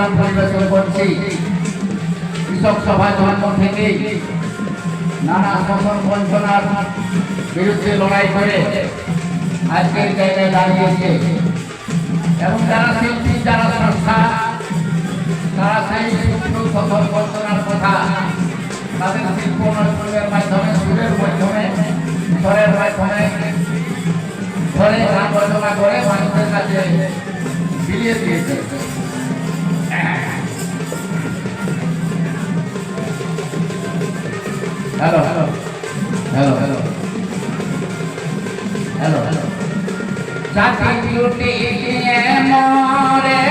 গান পরিবেশন করছি। কৃষক সভা জন্ম থেকে নানা শোষণ বঞ্চনার বিরুদ্ধে লড়াই করে আজকের জায়গায় দাঁড়িয়েছে। এবং যারা শিল্পী, যারা সংস্থা, তারা সেই শিল্প শোষণ বঞ্চনার কথা। তাদের শিল্প নৈপুণ্যের মাধ্যমে, সুরের মাধ্যমে, স্বরের মাধ্যমে ধরে গান রচনা করে মানুষের কাছে বিলিয়ে দিয়েছে। হ্যালো হ্যালো হ্যালো হ্যালো চাকরি লুটিয়ে মরে।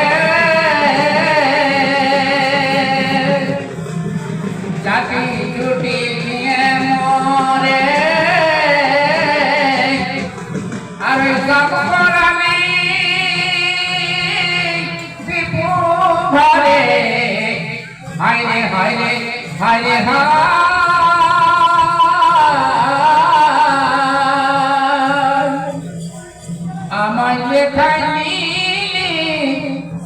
চাকরি লুটিয়ে মরে। আর আমি দীপু ভরে হাইরে হাইরে হাইরে হায়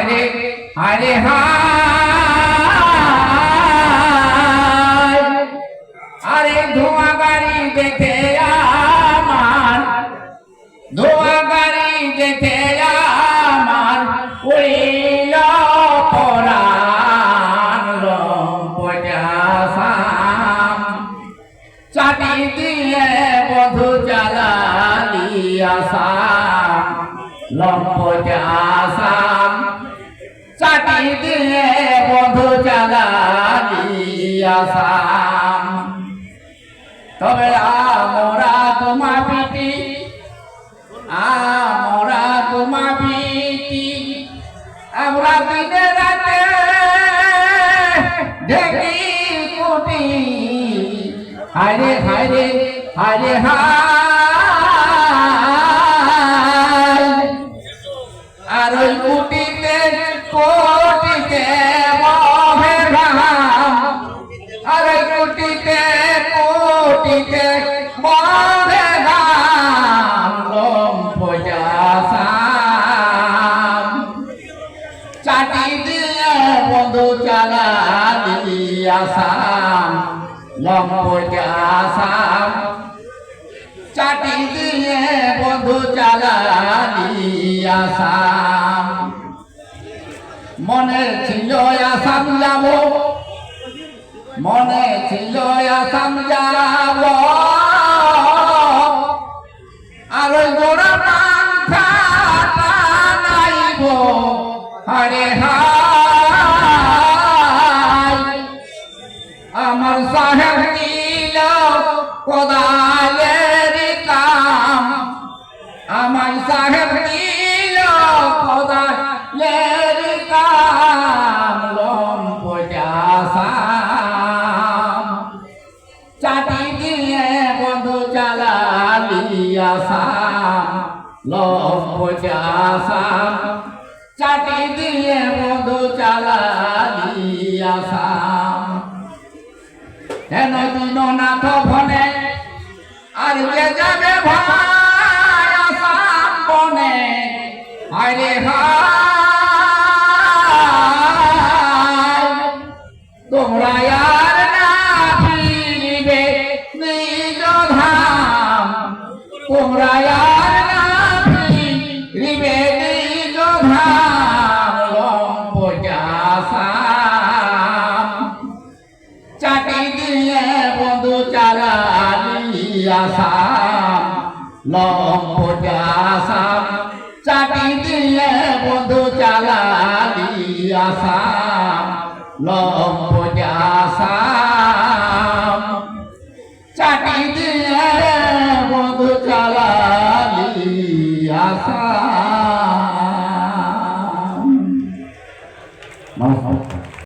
হায়রে হায়রে হায়। আরে ধোঁয়া গাড়ি দেখে আমার, ধোঁয়া গাড়ি দেখে আমার উড়িল পরাণ লম্পজাসাম চাটি দিয়ে বধু জ্বালালি চাটি দিয়ে জ্বালালি আসাম তবে আমরা তোমা পিটি আমরা তোমা আমরা দিনে রাতে ঢেকি কুটি। হায়রে হায়রে হায়রে হায় ঘাম লম্ফ যাসাম চাটি দিয়ে বন্ধু চালা আসাম লম্ব আসাম চাটি দিয়ে বন্ধু চালা আসাম মনে ছিল আসাম যাব। মনে ছিল আসাম যাব। আর গোড়া পান্থা নাইব। হায়, আমার সাহেব নীল কোদালের কাম। আমার সাহেব নীল আসাম চাটি দিয়ে মধু চালালি আসাম হেন দিননাথ ভনে আর যাবে ভাই আসাম বনে? আরে হায়। তোমরা যাসাম চাটি দিয়ে বন্ধু চালালি আসাম লম্ব আসাম চাটি দিয়ে বন্ধু চালালি আসাম লম্ব আসাম চাটি দিয়ে